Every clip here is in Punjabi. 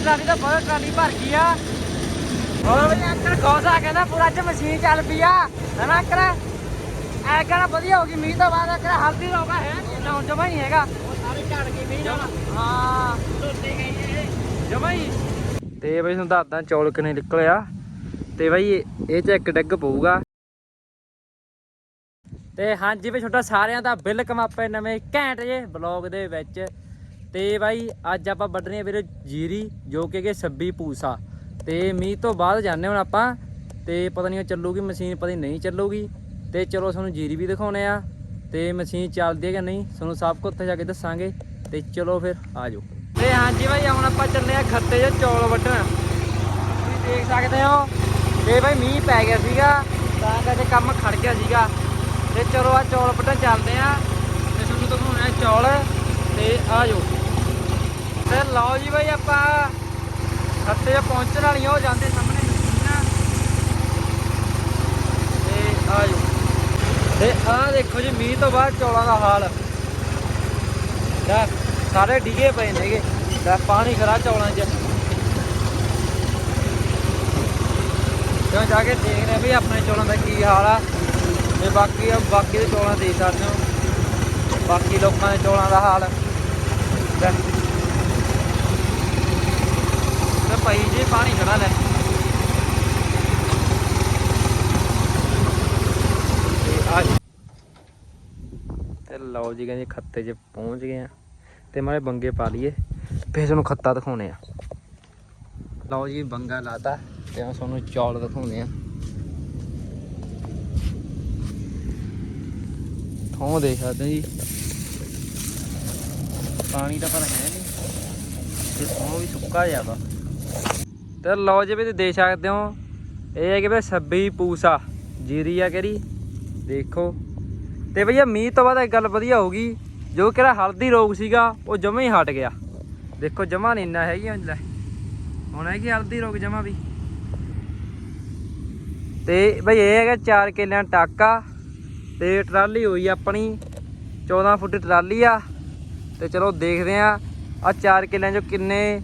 ਟਰਾਲੀ ਤਾਂ ਬਹੁਤ ਟਰਾਲੀ ਭਰ ਗਈ ਆ। ਹੋਰ ਵੀ ਅੰਕਲ ਗੋਸਾ ਕਹਿੰਦਾ ਪੂਰਾ ਅੱਜ ਮਸ਼ੀਨ ਚੱਲ ਪਈ ਆ। ਹਨਾ ਅੰਕਲ? ਐ ਕਹਿੰਦਾ ਵਧੀਆ ਹੋ ਗਈ ਮੀਂਹ ਤੋਂ ਬਾਅਦ ਅੰਕਲ ਹਲਦੀ ਰੋਗਾ ਹੈ ਨਹੀਂ ਨਾ ਜਮਾ ਹੀ ਹੈਗਾ। ਸਾਰੇ ਝੜ ਗਏ ਮੀਂਹ ਨਾਲ। ਹਾਂ। ਧੋਤੇ ਗਏ ਜਮਾ ਹੀ। ਤੇ ਬਈ ਤੁਹਾਨੂੰ ਦੱਸਦਾ ਚੌਲ ਕਿਨੇ ਨਿਕਲਿਆ। ਤੇ ਬਈ ਇਹ- ਚ ਇੱਕ ਡੱਗ ਪਊਗਾ। ਤੇ ਹਾਂਜੀ ਵੀ ਛੋਟਾ ਸਾਰਿਆਂ ਦਾ ਵੈਲਕਮ ਆਪੇ ਨਵੇਂ ਘੈਂਟ ਜੇ ਬਲੌਗ ਦੇ ਵਿੱਚ। ਤੇ ਬਾਈ, ਅੱਜ ਆਪਾਂ ਵੱਢਣੀ ਆ ਵੀਰੇ ਜੀਰੀ, ਜੋ ਕਿ ਕਿ 26 ਪੂਸਾ। ਤੇ ਮੀਂਹ ਤੋਂ ਬਾਅਦ ਜਾਂਦੇ ਹੁਣ ਆਪਾਂ, ਤੇ ਪਤਾ ਨਹੀਂ ਉਹ ਚੱਲੂਗੀ, ਮਸ਼ੀਨ ਪਤਾ ਨਹੀਂ ਚੱਲੂਗੀ। ਤੇ ਚਲੋ ਤੁਹਾਨੂੰ ਜੀਰੀ ਵੀ ਦਿਖਾਉਣੇ ਆ, ਤੇ ਮਸ਼ੀਨ ਚੱਲਦੀ ਹੈ ਕਿ ਨਹੀਂ, ਤੁਹਾਨੂੰ ਸਭ ਕੁਝ ਉੱਥੇ ਜਾ ਕੇ ਦੱਸਾਂਗੇ। ਤੇ ਚਲੋ ਫਿਰ, ਆ ਜਾਓ। ਤੇ ਹਾਂਜੀ ਬਾਈ, ਹੁਣ ਆਪਾਂ ਚੱਲੇ ਆ ਖੱਤੇ 'ਚ ਚੌਲ ਵੱਢਣ। ਤੁਸੀਂ ਦੇਖ ਸਕਦੇ ਹੋ, ਤੇ ਬਾਈ ਮੀਂਹ ਪੈ ਗਿਆ ਸੀਗਾ, ਤਾਂ ਕਰਕੇ ਕੰਮ ਖੜ ਗਿਆ ਸੀਗਾ। ਤੇ ਚਲੋ ਆ ਚੌਲ ਵੱਢਣ ਚੱਲਦੇ ਆ ਤੇ ਤੁਹਾਨੂੰ ਦਿਖਾਉਣੇ ਆ ਚੌਲ, ਤੇ ਆ ਜਾਓ। ਫਿਰ ਲਓ ਜੀ ਬਾਈ ਆਪਾਂ ਖੱਤੇ ਪਹੁੰਚਣ ਵਾਲੀਆਂ ਹੋ ਜਾਂਦੇ ਸਾਹਮਣੇ। ਤੇ ਆ ਜਾਓ। ਤੇ ਆਹ ਦੇਖੋ ਜੀ, ਮੀਂਹ ਤੋਂ ਬਾਅਦ ਚੌਲਾਂ ਦਾ ਹਾਲ। ਸਾਰੇ ਡਿਗੇ ਪਏ ਨੇਗੇ ਲੈ, ਪਾਣੀ ਖਰਾ ਚੌਲਾਂ 'ਚ। ਕਿਉਂ ਜਾ ਕੇ ਦੇਖਦੇ ਆ ਵੀ ਆਪਣੇ ਚੌਲਾਂ ਦਾ ਕੀ ਹਾਲ ਆ। ਤੇ ਬਾਕੀ ਬਾਕੀ ਦੇ ਚੌਲਾਂ ਦੇਖ ਸਕਦੇ ਹੋ। ਬਾਕੀ ਲੋਕਾਂ ਦੇ ਚੌਲਾਂ ਦਾ ਹਾਲ ਲੈ ਤੇ ਭਾਈ ਜੀ ਪਾਣੀ ਖੜਾ ਲੈ। ਤੇ ਆ ਤੇ ਲਓ ਜੀ ਕਹਿੰਦੇ ਖੱਤੇ 'ਚ ਪਹੁੰਚ ਗਏ ਆ। ਤੇ ਮਾਰੇ ਬੰਗੇ ਪਾ ਲਈਏ। ਫੇਰ ਤੁਹਾਨੂੰ ਖੱਤਾ ਦਿਖਾਉਣੇ ਆ। ਲਓ ਜੀ ਬੰਗਾ ਲਾਤਾ ਤੇ ਹੁਣ ਤੁਹਾਨੂੰ ਚੌਲ ਦਿਖਾਉਣੇ ਆ। ਥੋਂ ਦੇਖ ਸਕਦੇ ਜੀ। ਪਾਣੀ ਤਾਂ ਪਰ ਹੈ ਨਹੀਂ। ਤੇ ਥੋਂ ਵੀ ਸੁੱਕਾ ਜਿਹਾ ਵਾ। ਤੇ ਲਓ ਜੀ ਵੀ ਤੁਸੀਂ ਦੇਖ ਸਕਦੇ ਹੋ, ਇਹ ਹੈ ਕਿ ਬਈ 26 ਪੂਸਾ। ਜੀਰੀ ਆ ਕਿਹੜੀ? ਦੇਖੋ। ਤੇ ਭਈਆ, ਮੀਂਹ ਤੋਂ ਬਾਅਦ ਇੱਕ ਗੱਲ ਵਧੀਆ ਹੋ ਗਈ, ਜੋ ਕਿਹੜਾ ਹਲਦੀ ਰੋਗ ਸੀਗਾ, ਉਹ ਜਮਾ ਹੀ ਹਟ ਗਿਆ। ਦੇਖੋ, ਜਮਾ ਨਹੀਂ ਇੰਨਾ ਹੈਗੀ ਲੈ। ਹੁਣ ਹੈਗੀ ਹਲਦੀ ਰੋਗ ਜਮਾ ਵੀ। ਤੇ ਭਈ, ਇਹ ਹੈਗਾ 4 ਕਿੱਲਿਆਂ ਟਾਕਾ, ਤੇ ਟਰਾਲੀ ਹੋਈ ਆਪਣੀ 14 ਫੁੱਟ ਟਰਾਲੀ ਆ। ਤੇ ਚਲੋ ਦੇਖਦੇ ਆ ਆ 4 ਕਿੱਲਿਆਂ ਚੋਂ ਕਿੰਨੇ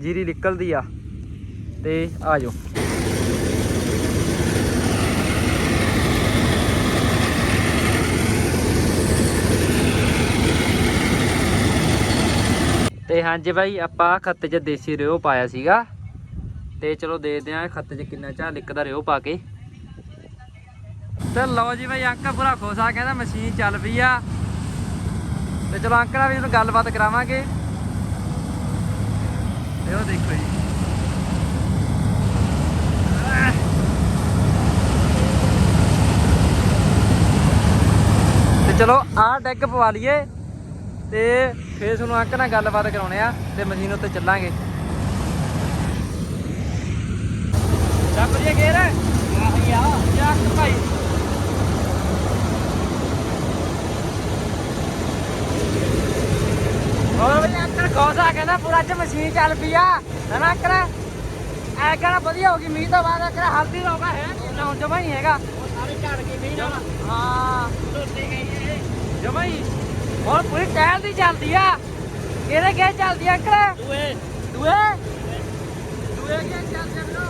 ਜੀਰੀ ਨਿਕਲਦੀ ਆ। ਤੇ ਆ ਜਾਓ ਤੇ ਹਾਂਜੀ ਬਾਈ, ਆਪਾਂ ਖੱਤੇ 'ਚ ਦੇਸੀ ਰਿਓ ਪਾਇਆ ਸੀਗਾ। ਤੇ ਚਲੋ ਦੇਖਦੇ ਆਂ ਖੱਤੇ 'ਚ ਕਿੰਨਾ ਝਾੜ ਨਿਕਦਾ ਰਿਓ ਪਾ ਕੇ। ਤੇ ਲਓ ਜੀ ਬਾਈ ਅੰਕਲ ਪੂਰਾ ਖੁਸ਼ ਆ, ਕਹਿੰਦਾ ਮਸ਼ੀਨ ਚੱਲ ਪਈ ਆ। ਤੇ ਚਲੋ ਅੰਕਲ ਨਾਲ ਵੀ ਤੁਹਾਨੂੰ ਗੱਲਬਾਤ ਕਰਾਵਾਂਗੇ। ਤੇ ਉਹ ਦੇਖੋ ਜੀ। ਤੇ ਚਲੋ, ਆਹ ਡੈਕ ਪਵਾ ਲਈਏ ਤੇ ਫੇਰ ਤੁਹਾਨੂੰ ਅੰਕ ਨਾਲ ਗੱਲਬਾਤ ਕਰਾਉਣੇ ਆ ਤੇ ਮਸ਼ੀਨ ਉੱਤੇ ਚੱਲਾਂਗੇ। ਚੱਪ ਜੀ ਗੇਰ ਆਹੀ ਆ, ਚੱਕ ਭਾਈ ਹੋਰ ਵੀ ਗੋਸਾ ਕਹਿੰਦਾ ਪੂਰਾ ਅੱਜ ਮਸ਼ੀਨ ਚੱਲ ਪਈ ਆ। ਹਨਾ ਅੰਕਲ ਐ ਕਹਿੰਦਾ ਵਧੀਆ ਹੋ ਗਈ ਮੀਂਹ ਤੋਂ ਬਾਅਦ ਅੰਕਲ ਹਲਦੀ ਰੋਗਾ ਹੈ ਨਹੀਂ ਨਾ ਜਮਾ ਹੀ ਹੈਗਾ। ਸਾਰੇ ਝੜ ਗਏ ਮੀਂਹ ਨਾਲ ਹਾਂ। ਧੋਤੇ ਗਏ ਜਮਾ ਹੀ। ਹੁਣ ਪੂਰੀ ਟਾਇਰ ਦੀ ਚੱਲਦੀ ਆ। ਕਿਹਦੇ ਕਿਹ ਚੱਲਦੀ ਆ ਅੰਕਲ ਦੂਏ। ਦੂਏ? ਦੂਏ। ਕਿਹ ਚੱਲਦੀ ਆ ਵੀਰੋ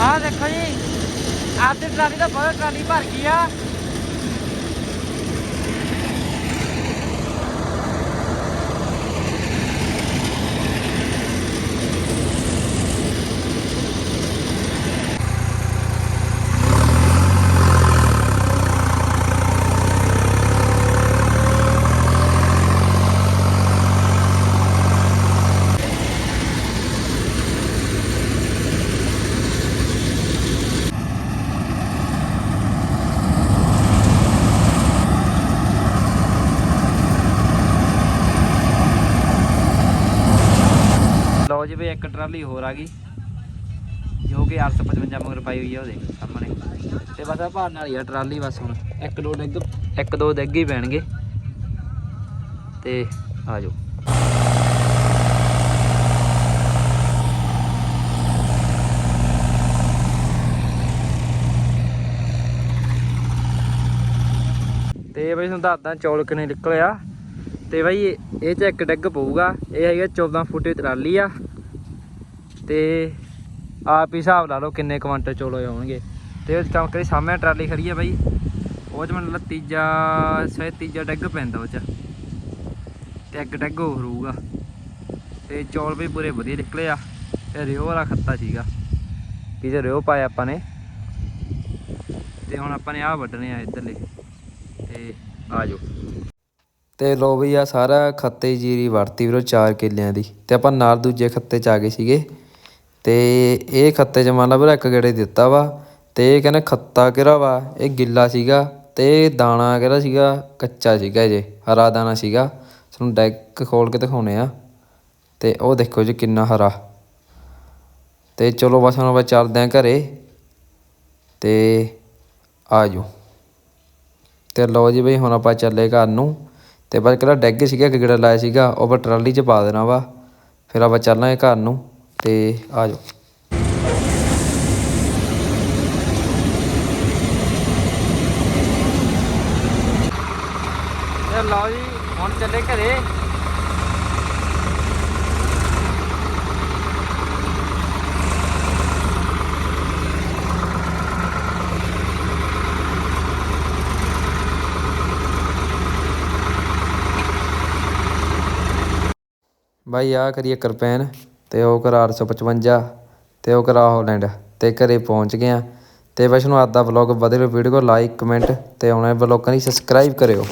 ਆਹ ਦੇਖੋ ਜੀ ਆਪਦੀ ਟਰਾਲੀ ਭਰ ਗਈ ਆ। ਵੀ ਇੱਕ ਟਰਾਲੀ ਹੋਰ ਆ ਗਈ ਜੋ ਕਿ 855 ਮਗਰ ਪਾਈ ਹੋਈ ਆ ਉਹ ਦੇਖ ਸਾਹਮਣੇ। ਤੇ ਬਸ ਆ ਭਾਰ ਨਾਲ ਹੀ ਆ ਟਰਾਲੀ ਬਸ ਹੁਣ। ਇੱਕ ਦੋ ਡਿੱਗ। ਇੱਕ ਦੋ ਡਿੱਗ ਹੀ ਪੈਣਗੇ। ਤੇ ਆ ਜਾਓ। ਤੇ ਬਈ ਤੁਹਾਨੂੰ ਦੱਸਦਾ ਚੌਲ ਕਿੰਨੇ ਨਿਕਲਿਆ। ਤੇ ਬਈ ਇਹ- ਇਹ ਚ ਇੱਕ ਡਿੱਗ ਪਊਗਾ। ਇਹ ਹੈਗਾ 14 ਫੁੱਟ ਦੀ ਟਰਾਲੀ ਆ। ਤੇ ਆਪ ਹੀ ਹਿਸਾਬ ਲਾ ਲਓ ਕਿੰਨੇ ਕੁਆਂਟਲ ਚੌਲ ਹੋਏ ਹੋਣਗੇ। ਤੇ ਉਹ ਚਮਕ ਸਾਹਮਣੇ ਟਰਾਲੀ ਖੜੀ ਆ ਬਈ। ਉਹ ਚ ਮੈਨੂੰ ਲੱਗਦਾ ਤੀਜਾ ਸ਼ੇ ਤੀਜਾ ਡਿੱਗ ਪੈਂਦਾ ਉਹ ਚ। ਤੇ ਇੱਕ ਡਿੱਗ ਹੋਰ ਹੋਊਗਾ। ਤੇ ਚੌਲ ਵੀ ਪੂਰੇ ਵਧੀਆ ਨਿਕਲੇ ਆ। ਤੇ ਰਿਓ ਵਾਲਾ ਖੱਤਾ ਸੀਗਾ। ਕੀ ਜੇ ਰਿਓ ਪਾਇਆ ਆਪਾਂ ਨੇ। ਤੇ ਹੁਣ ਆਪਾਂ ਨੇ ਆਹ ਵੱਢਣੇ ਆ ਇੱਧਰਲੇ। ਤੇ ਆ ਜਾਓ। ਤੇ ਲੋ ਵੀ ਆ ਸਾਰਾ ਖੱਤੇ ਜੀਰੀ ਵੜਤੀ ਵੀਰੋ 4 ਕਿੱਲਿਆਂ ਦੀ। ਤੇ ਆਪਾਂ ਨਾਲ ਦੂਜੇ ਖੱਤੇ ਚ ਆ ਗਏ ਸੀਗੇ। ਤੇ ਇਹ ਖੱਤੇ ਚ ਮੰਨ ਲਾ ਇੱਕ ਗੇੜੇ ਦਿੱਤਾ ਵਾ ਤੇ ਇਹ ਕਹਿੰਦੇ ਖੱਤਾ ਕਿਹੜਾ ਵਾ? ਇਹ ਗਿੱਲਾ ਸੀਗਾ ਤੇ ਦਾਣਾ ਕਿਹੜਾ ਸੀਗਾ? ਕੱਚਾ ਸੀਗਾ ਜੇ, ਹਰਾ ਦਾਣਾ ਸੀਗਾ। ਤੁਹਾਨੂੰ ਡੈਕ ਖੋਲ ਕੇ ਦਿਖਾਉਣੇ ਆ। ਤੇ ਉਹ ਦੇਖੋ ਜੀ ਕਿੰਨਾ ਹਰਾ। ਤੇ ਚਲੋ ਬਸ ਹੁਣ ਆਪਾਂ ਚੱਲਦੇ ਆਂ ਘਰੇ। ਤੇ ਆ ਜਾਓ। ਤੇ ਲਓ ਜੀ ਬਈ ਹੁਣ ਆਪਾਂ ਚੱਲੇ ਘਰ ਨੂੰ। ਤੇ ਬਸ ਕਿਹੜਾ ਡੈਗ ਸੀਗਾ, ਇੱਕ ਗੇੜਾ ਲਾਇਆ ਸੀਗਾ, ਉਹ ਆਪਾਂ ਟਰਾਲੀ 'ਚ ਪਾ ਦੇਣਾ ਵਾ। ਫਿਰ ਆਪਾਂ ਚੱਲਾਂਗੇ ਘਰ ਨੂੰ। ਤੇ ਆ ਜਾਓ ਤੇ ਲਓ ਜੀ ਹੁਣ ਚੱਲੇ ਘਰੇ ਬਾਈ ਆ ਕਰੀਏ ਕਰਪੈਨ ਅਤੇ ਉਹ ਕਰਾ ਅੱਠ ਸੌ ਪਚਵੰਜਾ ਅਤੇ ਉਹ ਕਰਾ ਹੋਲੈਂਡ ਅਤੇ ਘਰ ਪਹੁੰਚ ਗਏ ਆ ਤੇ ਬਸ ਨੂੰ ਅੱਜ ਵਧੇ ਵੀਡੀਓ ਲਾਈਕ ਕਮੈਂਟ ਅਤੇ ਆਉਣ ਵਾਲੇ ਬਲੋਕਾਂ ਲਈ ਸਬਸਕ੍ਰਾਈਬ ਕਰਿਓ।